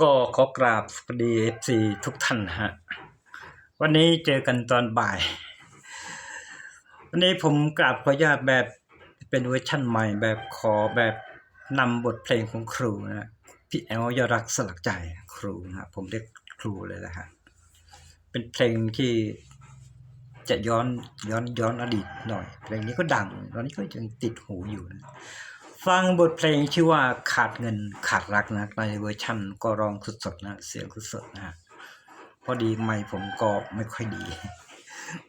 ก็ขอกราบสวัสดีเอฟซีทุกท่านฮะ วันนี้เจอกันตอนบ่าย วันนี้ผมกราบขออนุญาตแบบเป็นเวอร์ชั่นใหม่แบบขอแบบนำบทเพลงของครูนะพี่แอลยอรักสลักใจครูนะผมเรียกครูเลยนะฮะ เป็นเพลงที่จะย้อนย้อนย้อนอดีตหน่อยเพลงนี้ก็ดังตอนนี้ก็ยังติดหูอยู่นะ ฟังบทเพลงชื่อว่าขาดเงินขาดรักนะในเวอร์ชันก็ร้องสดๆนะ เสียงสดๆนะพอดีไม่ผมก็ไม่ค่อยดี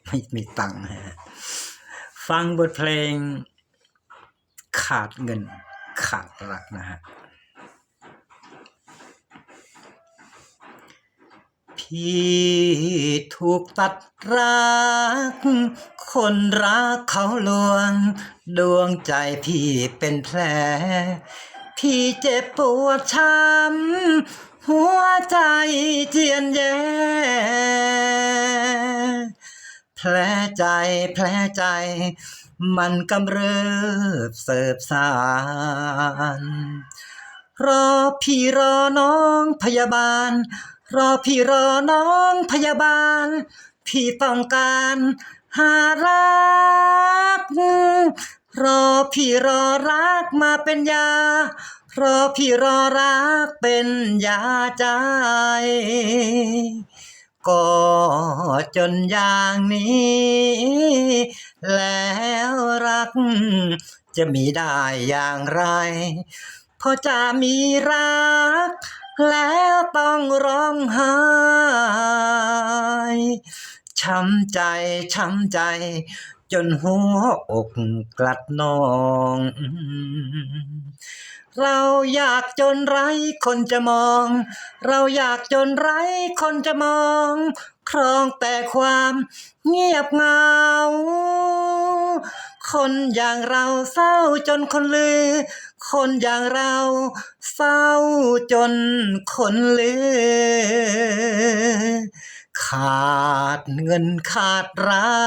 ไม่มีตังค์นะฮะฟังบทเพลงขาดเงินขาดรักนะฮะ พี่ถูกตัดรัก คนรักเขาลวง ดวงใจพี่เป็นแผล พี่เจ็บปวดช้ำหัวใจเจียนแย่แผลใจแผลใจ มันกำเริบเสิบสารรอพี่รอน้องพยาบาล รอพี่รอน้องพยาบาล พี่ต้องการหารัก รอพี่รอรักมาเป็นยา รอพี่รอรักเป็นยาใจ ก็จนอย่างนี้ แล้วรัก จะมีได้อย่างไรพอจะมีรัก แล้วต้องร้องไห้ช้ำใจช้ำใจ จนหัวอกกลัดนอง เราอยากจนไร้คนจะมอง เราอยากจนไร้คนจะมอง ครองแต่ความเงียบเหงา คนอย่างเราเศร้าจนคนลือ คนอย่างเราเศร้าจนคนลือ ขาดเงินขาดรั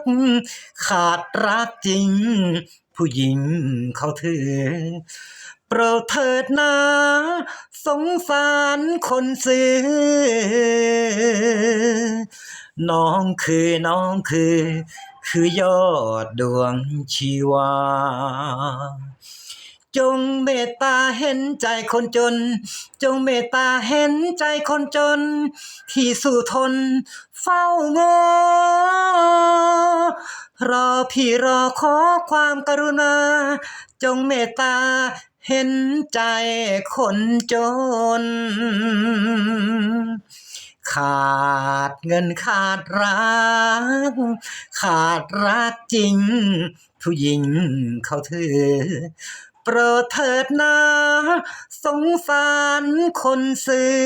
ก ขาดรักจริง ผู้หญิงเขาถือโปรดเถิดนะสงสารคนซื้อ น้องคือน้องคือ คือยอดดวงชีวา จงเมตตาเห็นใจคนจน จงเมตตาเห็นใจคนจน ที่สู่ทนเฝ้างอรอพี่รอขอความกรุณา จงเมตตาเห็นใจคนจน ขาดเงินขาดรัก ขาดรักจริง ผู้หญิงเขาถือ โปรดเถิดนะสงสารคนซื้อ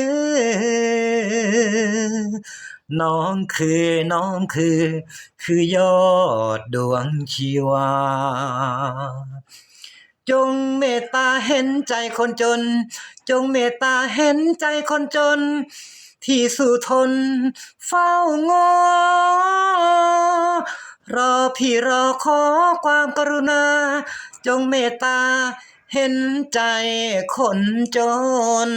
น้องคือน้องคือ คือยอดดวงชีวาจงเมตตาเห็นใจคนจน จงเมตตาเห็นใจคนจน ที่สู้ทนเฝ้างอ รอพี่รอขอความกรุณา จงเมตตาเห็นใจคนจน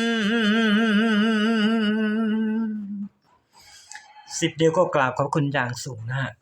สิบเดียวก็กราบขอบคุณอย่างสูงนะฮะ